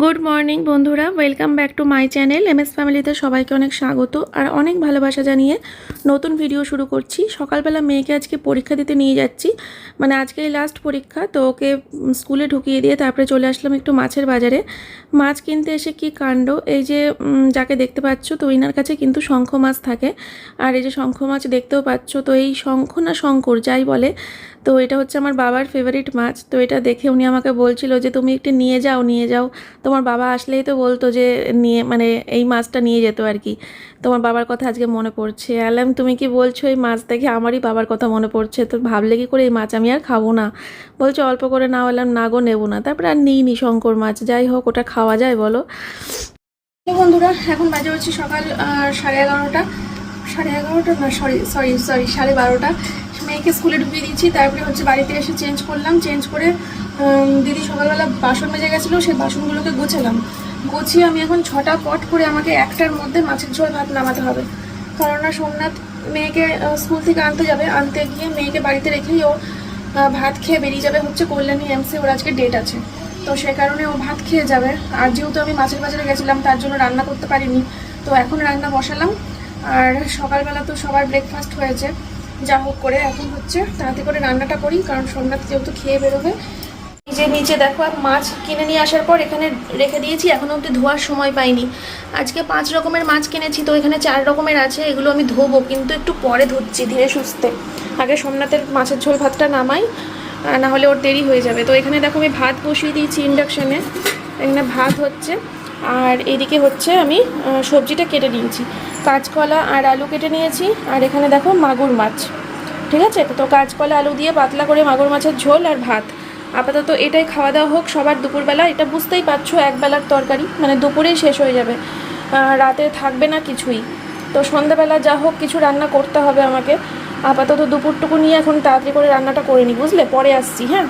Good morning বন্ধুরা। Welcome back to my channel M S ফ্যামিলিতে সবাইকে অনেক স্বাগত আর অনেক ভালোবাসা জানিয়ে নতুন ভিডিও শুরু করছি। সকালবেলা মেয়েকে আজকে পরীক্ষা দিতে নিয়ে যাচ্ছি। মানে আজকেই লাস্ট পরীক্ষা, তো ওকে স্কুলে ঢুকিয়ে দিয়ে তারপরে চলে আসলাম একটু মাছের বাজারে। মাছ কিনতে এসে কি কাণ্ড? এই যে যাকে দেখতে পাচ্ছ, তো ইনার কাছে কিন্তু শঙ্খ মাছ থাকে। আর এই যে শঙ্খ মাছ দেখতেও পাচ্ছ, তো এই শঙ্খ না শঙ্কর, যাই বলে তো এটা হচ্ছে আমার বাবার ফেভারিট মাছ। তো এটা দেখে উনি আমাকে বলছিল যে, তুমি একটু নিয়ে যাও নিয়ে যাও। তোমার বাবা আসলেই তো বলতো যে, নিয়ে মানে এই মাছটা নিয়ে যেত আর কি। তোমার বাবার কথা আজকে মনে পড়ছে। অ্যালাম তুমি কি বলছো এই মাছ দেখে? আমারই বাবার কথা মনে পড়ছে। তো ভাবলে কি করে এই মাছ আমি আর খাব না? বলছো, অল্প করে না হলাম না গো, নেব না। তারপরে আর নিইনি শঙ্কর মাছ। যাই হোক, ওটা খাওয়া যায়, বলো। বন্ধুরা, এখন বাজে হচ্ছে সকাল সাড়ে এগারোটা। সাড়ে এগারোটা না, সরি সরি সরি, সাড়ে বারোটা। মেয়েকে স্কুলে ঢুকিয়ে দিয়েছি, তারপরে হচ্ছে বাড়িতে এসে চেঞ্জ করলাম চেঞ্জ করে দিদি সকালবেলা বাসন মেজে গেছিল, সেই বাসনগুলোকে গোছালাম। গুছিয়ে আমি এখন ছটা পট করে আমাকে একটার মধ্যে মাছের ঝোল ভাত নামাতে হবে। কারণ না সোমনাথ মেয়েকে স্কুল থেকে আনতে যাবে, আনতে গিয়ে মেয়েকে বাড়িতে রেখেই ও ভাত খেয়ে বেরিয়ে যাবে হচ্ছে কল্যাণী এমসি ওর আজকে ডেট আছে। তো সে কারণে ও ভাত খেয়ে যাবে। আর যেহেতু আমি মাছের বাজারে গেছিলাম, তার জন্য রান্না করতে পারিনি। তো এখন রান্না বসালাম। আর সকালবেলা তো সবার ব্রেকফাস্ট হয়েছে। যা হোক করে এখন হচ্ছে তাড়াতাড়ি করে রান্নাটা করি, কারণ সোমনাথ যেহেতু খেয়ে বেরোবে। যে নিচে দেখো, আর মাছ কিনে নিয়ে আসার পর এখানে রেখে দিয়েছি, এখনও অবধি ধোয়ার সময় পাইনি। আজকে পাঁচ রকমের মাছ কিনেছি, তো এখানে চার রকমের আছে, এগুলো আমি ধোবো, কিন্তু একটু পরে ধুচ্ছি ধীরে সুস্থে। আগে সোমনাথের মাছের ঝোল ভাতটা নামাই না হলে ওর দেরি হয়ে যাবে। তো এখানে দেখো আমি ভাত বসিয়ে দিয়েছি ইন্ডাকশানে এখানে ভাত হচ্ছে আর এদিকে হচ্ছে আমি সবজিটা কেটে নিয়েছি। কাঁচকলা আর আলু কেটে নিয়েছি, আর এখানে দেখো মাগুর মাছ। ঠিক আছে? তো কাঁচকলা, আলু দিয়ে পাতলা করে মাগুর মাছের ঝোল আর ভাত। আপাতত এটাই খাওয়া দাওয়া হোক সবার দুপুরবেলা। এটা বুঝতেই পারছ, একবেলার তরকারি মানে দুপুরেই শেষ হয়ে যাবে। রাতে থাকবে না কিছুই। তো সন্ধ্যাবেলা যা হোক কিছু রান্না করতে হবে আমাকে। আপাতত দুপুরটুকু নিয়ে এখন তাড়াতাড়ি করে রান্নাটা করে নিই বুঝলে? পরে আসছি হ্যাঁ?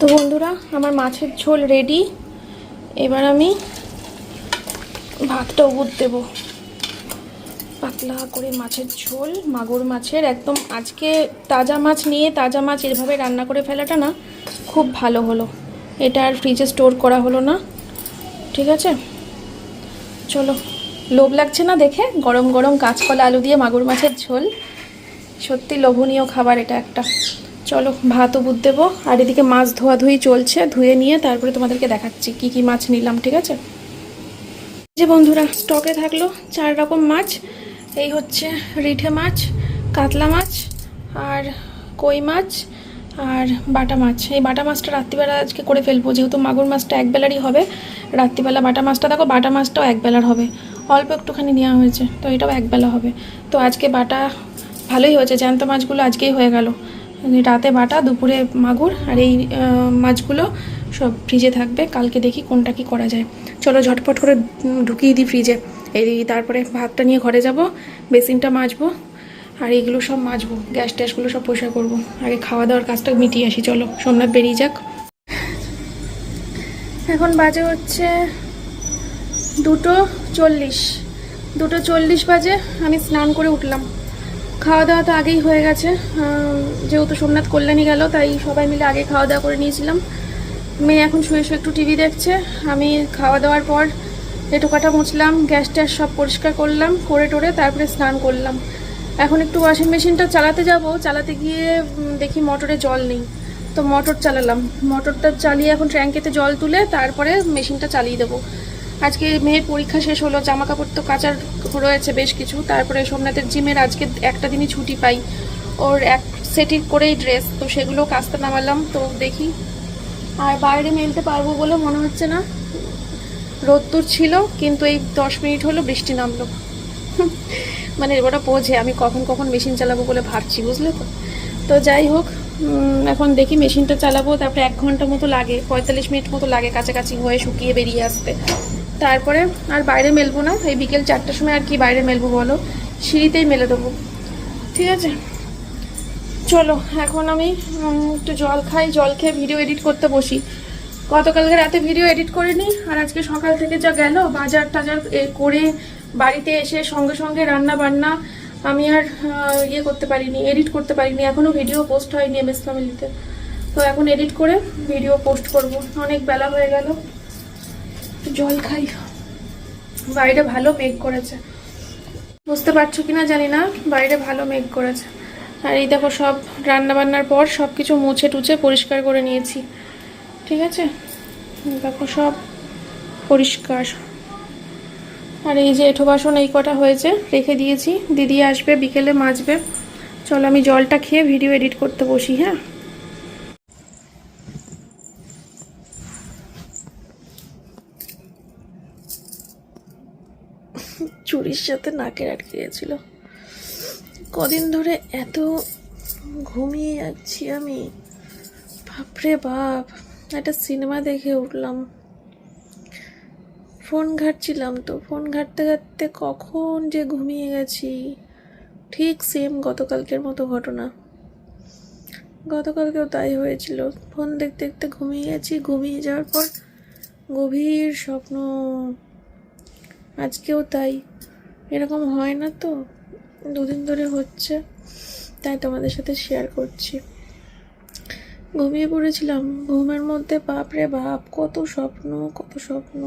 তো বন্ধুরা, আমার মাছের ঝোল রেডি এবার আমি ভাতটা উবুর দেবো। পাতলা করে মাছের ঝোল, মাগুর মাছের। একদম আজকে তাজা মাছ নিয়ে তাজা মাছ এভাবে রান্না করে ফেলাটা না, খুব ভালো হলো। এটা আর ফ্রিজে স্টোর করা হলো না। ঠিক আছে? চলো। লোভ লাগছে না দেখে? গরম গরম কাঁচকলা, আলু দিয়ে মাগুর মাছের ঝোল। সত্যি লোভনীয় খাবার এটা একটা। চলো, ভাতও বুধ দেবো। আর এদিকে মাছ ধোয়াধুয়ি চলছে, ধুয়ে নিয়ে তারপরে তোমাদেরকে দেখাচ্ছি কি কি মাছ নিলাম, ঠিক আছে? যে বন্ধুরা স্টকে থাকল চার রকম মাছ। এই হচ্ছে রিঠে মাছ, কাতলা মাছ, আর কই মাছ, আর বাটা মাছ। এই বাটা মাছটা রাত্রিবেলা আজকে করে ফেলব, যেহেতু মাগুর মাছটা একবেলারই হবে। রাত্রিবেলা বাটা মাছটা, দেখো, বাটা মাছটাও একবেলার হবে। অল্প একটুখানি নেওয়া হয়েছে, তো এটাও একবেলা হবে। তো আজকে বাটা ভালোই হয়েছে, জ্যান্ত মাছগুলো আজকেই হয়ে গেল। রাতে বাটা, দুপুরে মাগুর, আর এই মাছগুলো সব ফ্রিজে থাকবে, কালকে দেখি কোনটা কি করা যায়। চলো ঝটপট করে ঢুকিয়ে দিই ফ্রিজে এই তারপরে ভাতটা নিয়ে ঘরে যাব, বেসিনটা মাজবো, আর এইগুলো সব মাজবো, গ্যাস ট্যাসগুলো সব পরিষ্কার করব। আগে খাওয়া দাওয়ার কাজটা মিটিয়ে আসি, চলো, সোমনাথ বেরিয়ে যাক। এখন বাজে হচ্ছে দুটো চল্লিশ। দুটো চল্লিশ বাজে, আমি স্নান করে উঠলাম। খাওয়া দাওয়া তো আগেই হয়ে গেছে যেহেতু সোমনাথ কল্যাণী গেল, তাই সবাই মিলে আগে খাওয়া দাওয়া করে নিয়েছিলাম। মেয়ে এখন শুয়ে শুয়ে একটু টিভি দেখছে। আমি খাওয়া দাওয়ার পর এটু কাটা মুছলাম, গ্যাস ট্যাস সব পরিষ্কার করলাম, করে টোরে তারপরে স্নান করলাম। এখন একটু ওয়াশিং মেশিনটা চালাতে যাব, চালাতে গিয়ে দেখি মোটরে জল নেই। তো মোটর চালালাম। মোটরটা চালিয়ে এখন ট্যাঙ্কেতে জল তুলে তারপরে মেশিনটা চালিয়ে দেবো। আজকে মেয়ের পরীক্ষা শেষ হলো জামা কাপড় তো কাচার রয়েছে বেশ কিছু। তারপরে সোমনাথের জিমের আজকে একটা দিনই ছুটি পাই। ওর এক সেটি করেই ড্রেস তো সেগুলো কাচতে নামালাম। তো দেখি আর বাইরে মেলতে পারব বলে মনে হচ্ছে না। রোদ্দুর ছিল, কিন্তু এই দশ মিনিট হলো বৃষ্টি নামলো। মানে ওটা বোঝে, আমি কখন কখন মেশিন চালাবো বলে ভাবছি, বুঝলে তো? তো যাই হোক এখন দেখি মেশিনটা চালাবো, তারপরে এক ঘণ্টা মতো লাগে, পঁয়তাল্লিশ মিনিট মতো লাগে কাছাকাছি হয়ে শুকিয়ে বেরিয়ে আসতে। তারপরে আর বাইরে মেলবো না, এই বিকেল চারটার সময় আর কি বাইরে মেলবো বলো? সিঁড়িতেই মেলে দেবো। ঠিক আছে? চলো, এখন আমি একটু জল খাই, জল খেয়ে ভিডিও এডিট করতে বসি। গতকালকে রাতে ভিডিও এডিট করে নিই আর আজকে সকাল থেকে যা গেল, বাজার টাজার করে বাড়িতে এসে সঙ্গে সঙ্গে রান্না বান্না আমি আর ইয়ে করতে পারিনি এডিট করতে পারিনি। এখনও ভিডিও পোস্ট হয়নি এম এস ফ্যামিলিতে তো। এখন এডিট করে ভিডিও পোস্ট করব। অনেক বেলা হয়ে গেল। জল খাই। বাইরে ভালো মেঘ করেছে। বুঝতে পারছ কিনা জানি না, বাইরে ভালো মেঘ করেছে। আর এই দেখো সব রান্না বান্নার পর সব কিছু মুছে টুছে পরিষ্কার করে নিয়েছি। ঠিক আছে? দেখো সব পরিষ্কার। আর এই যে এঁঠো বাসন এই কটা হয়েছে, রেখে দিয়েছি। দিদি আসবে, বিকেলে মাজবে। চলো আমি জলটা খেয়ে ভিডিও এডিট করতে বসি হ্যাঁ? চুরির সাথে নাকের আটকে গেছিল। কদিন ধরে এত ঘুমিয়ে যাচ্ছি আমি। বাপরে বাপ, একটা সিনেমা দেখে উঠলাম। ফোন ঘাটছিলাম তো, ফোন ঘাটতে ঘাটতে কখন যে ঘুমিয়ে গেছি। ঠিক সেম গতকালকের মতো ঘটনা। গতকালকেও তাই হয়েছিল। ফোন দেখতে দেখতে ঘুমিয়ে গেছি। ঘুমিয়ে যাওয়ার পর গভীর স্বপ্ন। আজকেও তাই। এরকম হয় না তো? দুদিন ধরে হচ্ছে, তাই তোমাদের সাথে শেয়ার করছি। ঘুমিয়ে পড়েছিলাম, ঘুমের মধ্যে বাপ রে বাপ, কত স্বপ্ন কত স্বপ্ন।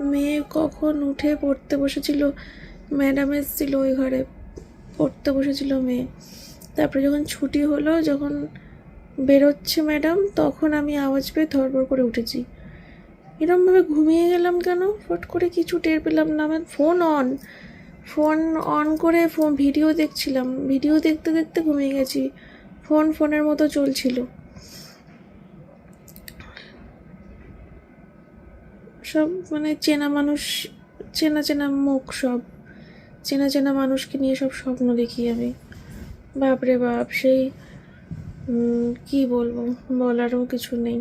মেয়ে কখন উঠে পড়তে বসেছিল? ম্যাডাম এসেছিল ওই ঘরে, পড়তে বসেছিল মেয়ে। তারপরে যখন ছুটি হলো, যখন বেরোচ্ছে ম্যাডাম তখন আমি আওয়াজ পেয়ে ধরপড় করে উঠেছি। এরমভাবে ঘুমিয়ে গেলাম কেন? ফট করে কিছু টের পেলাম না। আমার ফোন অন ফোন অন করে ফোন ভিডিও দেখছিলাম। ভিডিও দেখতে দেখতে ঘুমিয়ে গেছি। ফোন ফোনের মতো চলছিল। সব মানে চেনা মানুষ চেনা চেনা মুখ সব। চেনা চেনা মানুষকে নিয়ে সব স্বপ্ন দেখি আমি। বাপরে বাপ, সেই কি বলব? বলারও কিছু নেই।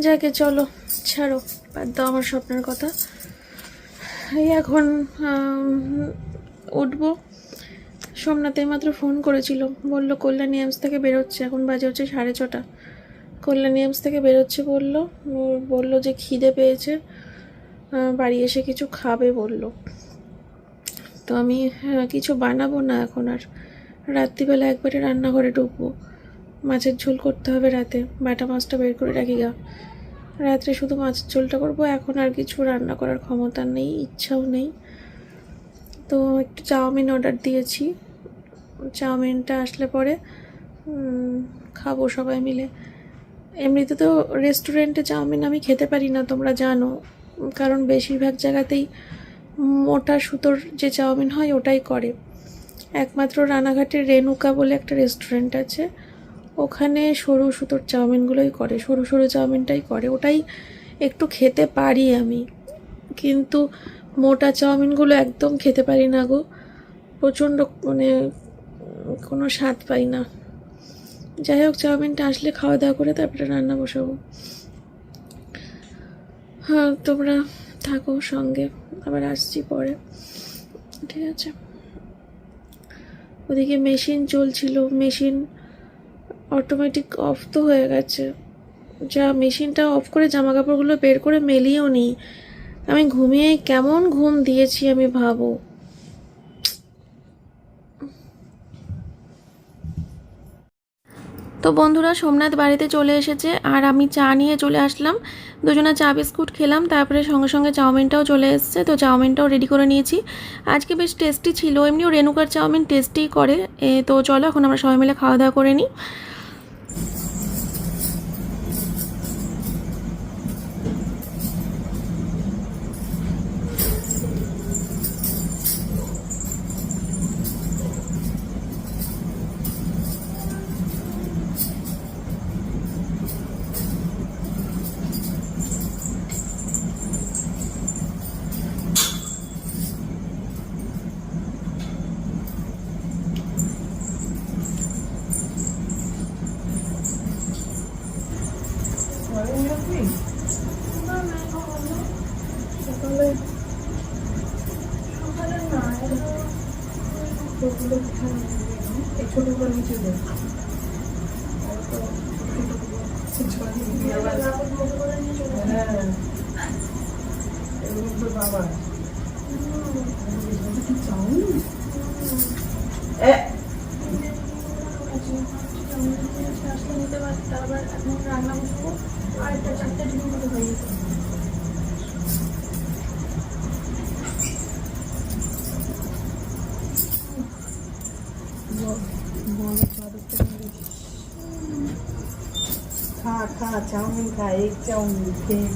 যাকে চলো, ছাড়ো, বাদ দাও আমার স্বপ্নের কথা। এই এখন উঠবো। সোমনাথ মাত্র ফোন করেছিল, বলল, কল্যাণী এমস থেকে বেরোচ্ছে, এখন বাজে হচ্ছে সাড়ে ছটা। কল্যাণী এমস থেকে বেরোচ্ছে বলল বলল যে খিদে পেয়েছে বাড়ি এসে কিছু খাবে বলল। তো আমি কিছু বানাবো না এখন আর। রাত্রিবেলা একবারে রান্নাঘরে ঢুকবো। মাছের ঝোল করতে হবে রাতে। বাটা মাছটা বের করে রাখি গা। রাত্রে শুধু মাছের ঝোলটা করব, এখন আর কিছু রান্না করার ক্ষমতা নেই, ইচ্ছাও নেই। তো একটু চাউমিন অর্ডার দিয়েছি। চাউমিনটা আসলে পরে খাব সবাই মিলে। এমনিতে তো রেস্টুরেন্টে চাউমিন আমি খেতে পারি না, তোমরা জানো। কারণ বেশিরভাগ জায়গাতেই মোটা সুতোর যে চাউমিন হয়, ওটাই করে। একমাত্র রানাঘাটের রেনুকা বলে একটা রেস্টুরেন্ট আছে। ওখানে সরু সুতোর চাউমিনগুলোই করে, সরু সরু চাউমিনটাই করে। ওটাই একটু খেতে পারি আমি। কিন্তু মোটা চাউমিনগুলো একদম খেতে পারি না গো। প্রচণ্ড মানে কোনো স্বাদ পাই না। যাই হোক, চাউমিনটা আসলে খাওয়া দাওয়া করে তারপরে রান্না বসাবো। হ্যাঁ তোমরা থাকো সঙ্গে। আবার আসছি পরে। ঠিক আছে? ওদিকে মেশিন চলছিল, মেশিন অটোমেটিক অফ তো হয়ে গেছে। যা মেশিনটা অফ করে জামা কাপড়গুলো বের করে মেলিয়েও নি। আমি ঘুমিয়ে কেমন ঘুম দিয়েছি আমি ভাবো। তো বন্ধুরা, সোমনাথ বাড়িতে চলে এসেছে আর আমি চা নিয়ে চলে আসলাম। দুজনে চা বিস্কুট খেলাম, তারপরে সঙ্গে সঙ্গে চাউমিনটাও চলে এসেছে। তো চাউমিনটাও রেডি করে নিয়েছি। আজকে বেশ টেস্টি ছিল, এমনিও রেনুকার চাউমিন টেস্টি করে। তো চলো, এখন আমরা সবাই মিলে খাওয়া দাওয়া করে নিই। রান্না আর একটা চারটে হয়ে খা খা চাউমিন খা এক চাউমিন খেয়ে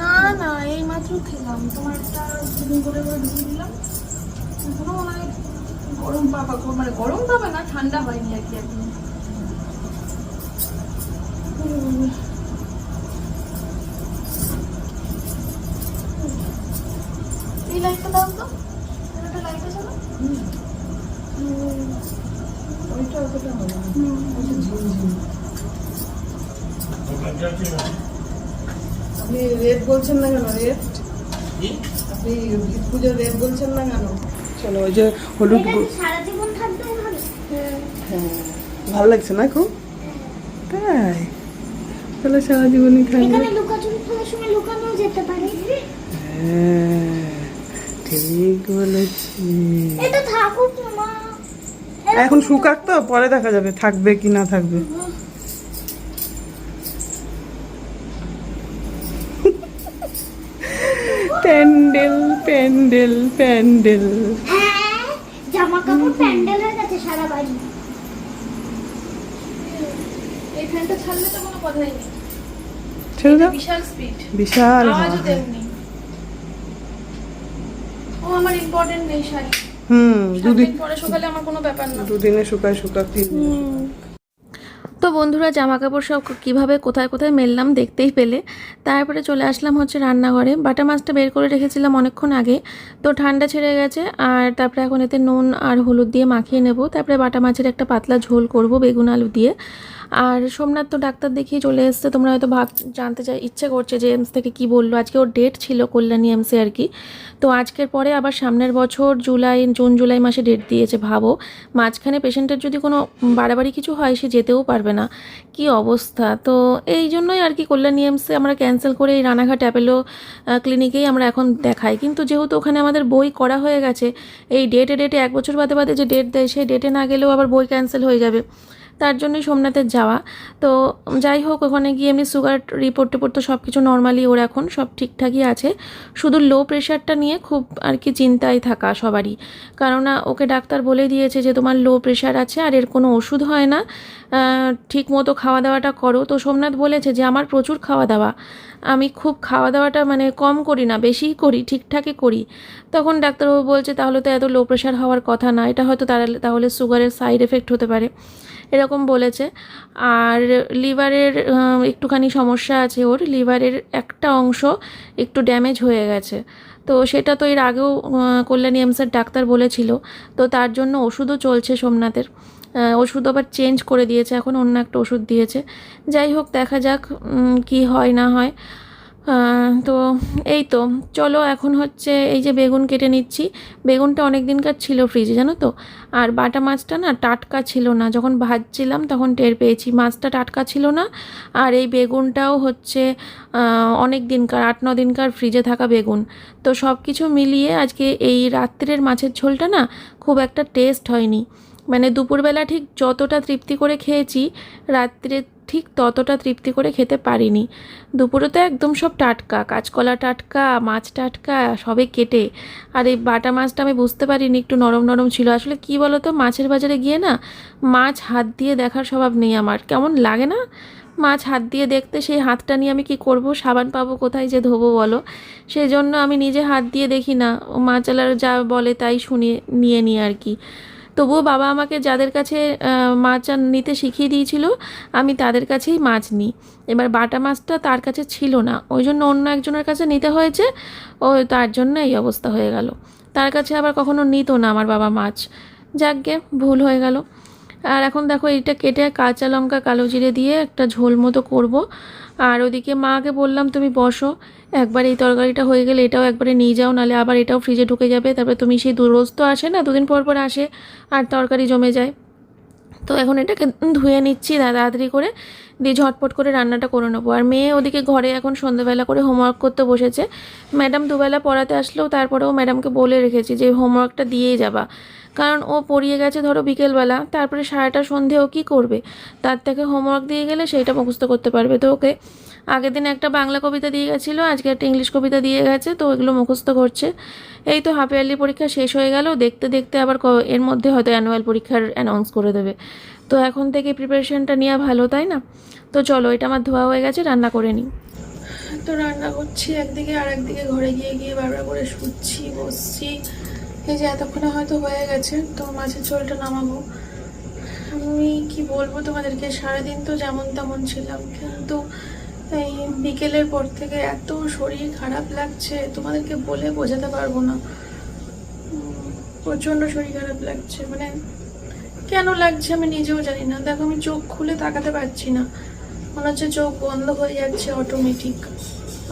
না না এই মাত্র খেলাম তোমার একটা করে দিলাম। এখনও মানে গরম পাবা মানে গরম পাবে না ঠান্ডা হয়নি আর কি এখন। এই লাইটটা দাও তো। একটা লাইট আছে না? ওইটা অতটা হবে না। হুম। ঝিমঝিম আপনি রেট বলছেন না কেন? রেট আপনি পুজোর রেট বলছেন না কেন? চলো ওই যে হলুদ থাকবে হ্যাঁ ভালো লাগছে না খুব? তাই তাহলে সারা জীবনই পারে। হ্যাঁ ঠিক বলেছি এখন শুকাক তো পরে দেখা যাবে থাকবে কি না থাকবে। প্যান্ডেল প্যান্ডেল প্যান্ডেল। হ্যাঁ জামা কাপড় প্যান্ডেল হয়ে গেছে সারা বাড়ি। এই ফ্যানটা ছাড়লে তো কোনো কথাই নেই। ছেড়ে দাও। বিশাল স্পিড বিশাল আওয়াজও তেমনি। ও আমার ইম্পর্টেন্ট নেই শাড়ি। হুম দুদিন পরে সকালে আমার কোনো ব্যাপার না। দুদিনে শুকায় শুকাক তিন। তো বন্ধুরা জামা কাপড় সব কীভাবে, কোথায় কোথায় মেললাম দেখতেই পেলে। তারপরে চলে আসলাম হচ্ছে রান্নাঘরে। বাটা মাছটা বের করে রেখেছিলাম অনেকক্ষণ আগে। তো ঠান্ডা ছেড়ে গেছে আর তারপরে এখন এতে নুন আর হলুদ দিয়ে মাখিয়ে নেব। তারপরে বাটা মাছের একটা পাতলা ঝোল করব বেগুন আলু দিয়ে। আর সোমনাথ তো ডাক্তার দেখিয়ে চলে এসছে। তোমরা হয়তো ভাব, জানতে চাই, ইচ্ছে করছে যে এমস থেকে কি বলল। আজকে ওর ডেট ছিল কল্যাণী এমসে আর কি। তো আজকের পরে আবার সামনের বছর জুলাই, জুন, জুলাই মাসে ডেট দিয়েছে ভাবো। মাঝখানে পেশেন্টের যদি কোনো বাড়াবাড়ি কিছু হয়, সে যেতেও পারবে না। কি অবস্থা? তো এই জন্যই আর কি কল্যাণী এমসে আমরা ক্যান্সেল করে এই রানাঘাট অ্যাপেলো ক্লিনিকেই আমরা এখন দেখাই। কিন্তু যেহেতু ওখানে আমাদের বই করা হয়ে গেছে, এই ডেটে ডেটে এক বছর বাদে বাদে যে ডেট দেয়, সেই ডেটে না গেলেও আবার বই ক্যান্সেল হয়ে যাবে। তার জন্যই সোমনাথের যাওয়া। তো যাই হোক, ওখানে গিয়ে এমনি সুগার রিপোর্ট টিপোর্ট তো সব কিছু নর্মালি ওর এখন, সব ঠিকঠাকই আছে। শুধু লো প্রেশারটা নিয়ে খুব আর কি চিন্তায় থাকা সবারই। কেননা ওকে ডাক্তার বলে দিয়েছে যে, তোমার লো প্রেশার আছে, আর এর কোনো ওষুধ হয় না। ঠিক মতো খাওয়া দাওয়াটা করো। তো সোমনাথ বলেছে যে, আমার প্রচুর খাওয়া দাওয়া আমি খুব খাওয়া দাওয়াটা মানে কম করি না, বেশিই করি, ঠিকঠাকই করি। তখন ডাক্তারবাবু বলছে, তাহলে তো এত লো প্রেশার হওয়ার কথা না। এটা হয়তো তাহলে সুগারের সাইড এফেক্ট হতে পারে। এরকম বলেছে। আর লিভারের একটুখানি সমস্যা আছে ওর। লিভারের একটা অংশ একটু ড্যামেজ হয়ে গেছে। তো সেটা তো এর আগেও কল্যাণী এমসের ডাক্তার বলেছিল। তো তার জন্য ওষুধও চলছে সোমনাথের। ওষুধ আবার চেঞ্জ করে দিয়েছে। এখন অন্য একটা ওষুধ দিয়েছে। যাই হোক, দেখা যাক কি হয় না হয়। তো এই তো, চলো এখন হচ্ছে এই যে বেগুন কেটে নিচ্ছি। বেগুনটা অনেক দিনকার ছিল ফ্রিজে জানো তো? আর বাটা মাছটা না টাটকা ছিল না। যখন ভাজছিলাম তখন টের পেয়েছি, মাছটা টাটকা ছিল না। আর এই বেগুনটাও হচ্ছে অনেক দিনকার আট, ন দিনকার ফ্রিজে থাকা বেগুন। তো সব কিছু মিলিয়ে আজকে এই রাত্রের মাছের ঝোলটা না খুব একটা টেস্ট হয়নি। মানে দুপুরবেলা ঠিক যতটা তৃপ্তি করে খেয়েছি, রাত্রে ঠিক ততটা তৃপ্তি করে খেতে পারিনি। দুপুরে তো একদম সব টাটকা, কাঁচকলা টাটকা, মাছ টাটকা সবে কেটে। আর এই বাটা মাছটা আমি বুঝতে পারিনি, একটু নরম নরম ছিল। আসলে কি বলো তো মাছের বাজারে গিয়ে না মাছ হাত দিয়ে দেখার স্বভাব নেই আমার। কেমন লাগে না? মাছ হাত দিয়ে দেখতে সেই হাতটা নিয়ে আমি কি করব? সাবান পাবো কোথায় যে ধোবো বলো? সেই জন্য আমি নিজে হাত দিয়ে দেখি না। মাছালার যা বলে তাই শুনিয়ে, নিয়ে নিই আর কি। তবুও বাবা আমাকে যাদের কাছে মাছ নিতে শিখিয়ে দিয়েছিল, আমি তাদের কাছেই মাছ নিই। এবার বাটা মাছটা তার কাছে ছিল না। ওই জন্য অন্য একজনের কাছে নিতে হয়েছে, ও তার জন্য এই অবস্থা হয়ে গেল। তার কাছে আবার কখনো নিত না আমার বাবা মাছ। যাকগে, ভুল হয়ে গেল। আর এখন দেখো, এইটা কেটে কাঁচা লঙ্কা কালো জিরে দিয়ে একটা ঝোল মতো করব। আর ওদিকে মাকে বললাম, তুমি বসো। একবার এই তরকারিটা হয়ে গেলে এটাও একবারে নিয়ে যাও নাহলে আবার এটাও ফ্রিজে ঢুকে যাবে। তারপরে তুমি সেই রোজ তো আসে না, দুদিন পর পর আসে, আর তরকারি জমে যায়। তো এখন এটাকে ধুয়ে নিচ্ছি তাড়াতাড়ি করে, দিয়ে ঝটপট করে রান্নাটা করে নেব। আর মেয়ে ওদিকে ঘরে এখন সন্ধ্যেবেলা করে হোমওয়ার্ক করতে বসেছে। ম্যাডাম দুবেলা পড়াতে আসলেও তারপরেও ম্যাডামকে বলে রেখেছি যে হোমওয়ার্কটা দিয়েই যাবা। কারণ ও পড়িয়ে গেছে ধরো বিকেলবেলা, তারপরে সারাটা সন্ধে ও কী করবে? তার থেকে হোমওয়ার্ক দিয়ে গেলে সেইটা মুখস্থ করতে পারবে। তো ওকে আগের দিন একটা বাংলা কবিতা দিয়ে গেছিল, আজকে একটা ইংলিশ কবিতা দিয়ে গেছে, তো এগুলো মুখস্থ করছে। এই তো হাফ ইয়ারলি পরীক্ষা শেষ হয়ে গেল, দেখতে দেখতে আবার এর মধ্যে হয়তো অ্যানুয়াল পরীক্ষার অ্যানাউন্স করে দেবে। তো এখন থেকে প্রিপারেশনটা নেওয়া ভালো, তাই না? তো চলো, এটা আমার ধোয়া হয়ে গেছে, রান্না করে নিই। তো রান্না করছি, একদিকে আর একদিকে ঘরে গিয়ে গিয়ে বারবার করে শুচ্ছি, বসছি। এই যে এতক্ষণে হয়তো হয়ে গেছে, তো মাছের ঝোলটা নামাবো। আমি কি বলব তোমাদেরকে, সারাদিন তো যেমন তেমন ছিলাম, কিন্তু এই বিকেলের পর থেকে এত শরীর খারাপ লাগছে, তোমাদেরকে বলে বোঝাতে পারব না। প্রচণ্ড শরীর খারাপ লাগছে মানে কেন লাগছে আমি নিজেও জানি না। দেখো, আমি চোখ খুলে তাকাতে পারছি না। মনে হচ্ছে চোখ বন্ধ হয়ে যাচ্ছে অটোমেটিক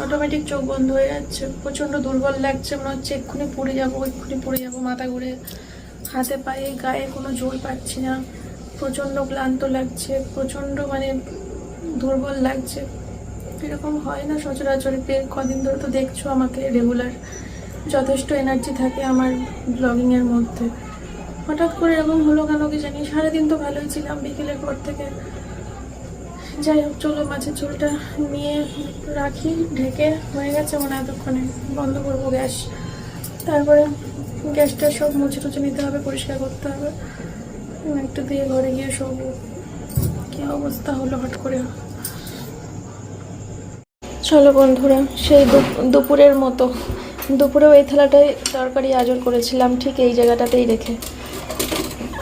অটোমেটিক চোখ বন্ধ হয়ে যাচ্ছে, প্রচণ্ড দুর্বল লাগছে, মনে হচ্ছে এক্ষুনি পড়ে যাব, এক্ষুনি পড়ে যাব, মাথা ঘুরে হাতে পায়ে, গায়ে কোনো জোর পাচ্ছি না, প্রচণ্ড ক্লান্ত লাগছে, প্রচণ্ড মানে দুর্বল লাগছে। এরকম হয় না সচরাচর কদিন ধরে তো দেখছ আমাকে রেগুলার যথেষ্ট এনার্জি থাকে আমার ব্লগিংয়ের মধ্যে। হঠাৎ করে এরকম হলো কেন কি জানি, সারাদিন তো ভালোই ছিলাম, বিকেলের পর থেকে যাই হোক, চলো মাছের ঝোলটা নিয়ে রাখি, ঢেকে। হয়ে গেছে মনে এতক্ষণে। বন্ধ করব গ্যাস। তারপরে গ্যাসটা সব মুছে টুচে নিতে হবে, পরিষ্কার করতে হবে। একটু দিয়ে ঘরে গিয়ে শোবো। কী অবস্থা হলো হট করে? চলো বন্ধুরা, সেই দুপ- দুপুরের মতো। দুপুরেও এই থালাটায় তরকারি আজর করেছিলাম, ঠিক এই জায়গাটাতেই রেখে।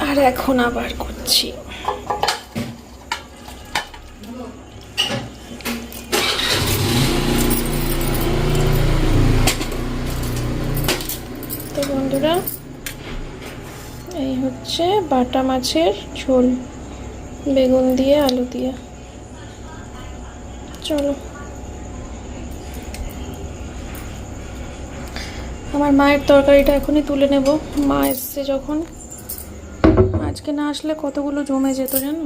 আর এখন আবার করছি তো বন্ধুরা এই হচ্ছে বাটা মাছের ঝোল, বেগুন দিয়ে, আলু দিয়ে। চলো। আমার মায়ের তরকারিটা এখনই তুলে নেব। মা এসছে যখন। আজকে না আসলে কতগুলো জমে যেত জানো?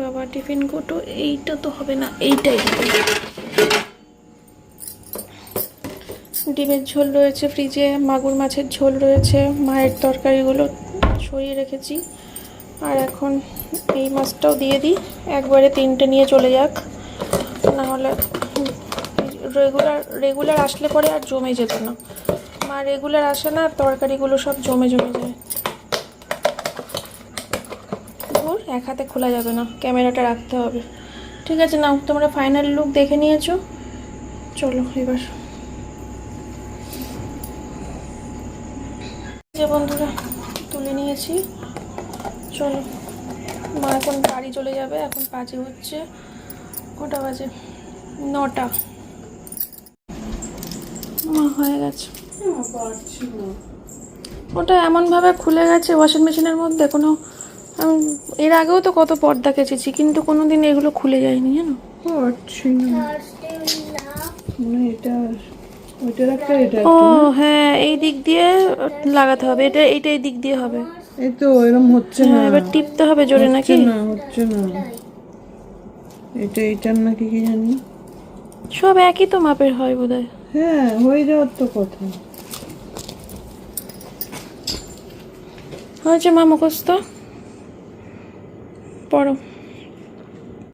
বাবা, টিফিন কোটো, এইটা তো হবে না, এইটাই হবে ডিমের ঝোল রয়েছে, ফ্রিজে মাগুর মাছের ঝোল রয়েছে, মায়ের তরকারিগুলো সরিয়ে রেখেছি। আর এখন এই মাছটাও দিয়ে দিই, একবারে তিনটে নিয়ে চলে যাক। না হলে রেগুলার রেগুলার আসলে পরে আর জমে যেত না। মা রেগুলার আসে না আর তরকারিগুলো সব জমে জমে যায়। ধুর, এক হাতে খোলা যাবে না, ক্যামেরাটা রাখতে হবে। ঠিক আছে, নাও, তোমরা ফাইনাল লুক দেখে নিয়েছো। চলো, এবার যে বন্ধুরা তুলে নিয়েছি চলো মা এখন বাড়ি চলে যাবে এখন বাজে হচ্ছে কটা বাজে? নটা। মা হয়ে গেছে। ওটা এমনভাবে খুলে গেছে ওয়াশিং মেশিনের মধ্যে কোনো আমি এর আগেও তো কত পর্দা কেচেছি কিন্তু কোনো দিন এগুলো খুলে যায়নি জানো? পারছি না। এটা একটা এটা ও হ্যাঁ এই দিক দিয়ে লাগাতে হবে এটা এইটা এই দিক দিয়ে হবে। এই তো এরকম হচ্ছে না। হ্যাঁ এবার টিপতে হবে জোরে নাকি? না হচ্ছে না। এটা এটার নাকি কি জানি? সব একই তো মাপের হয় বোধহয়। হ্যাঁ হয়ে যাওয়ার তো কথা। হয়েছে মা মুখস্থ পড়ো।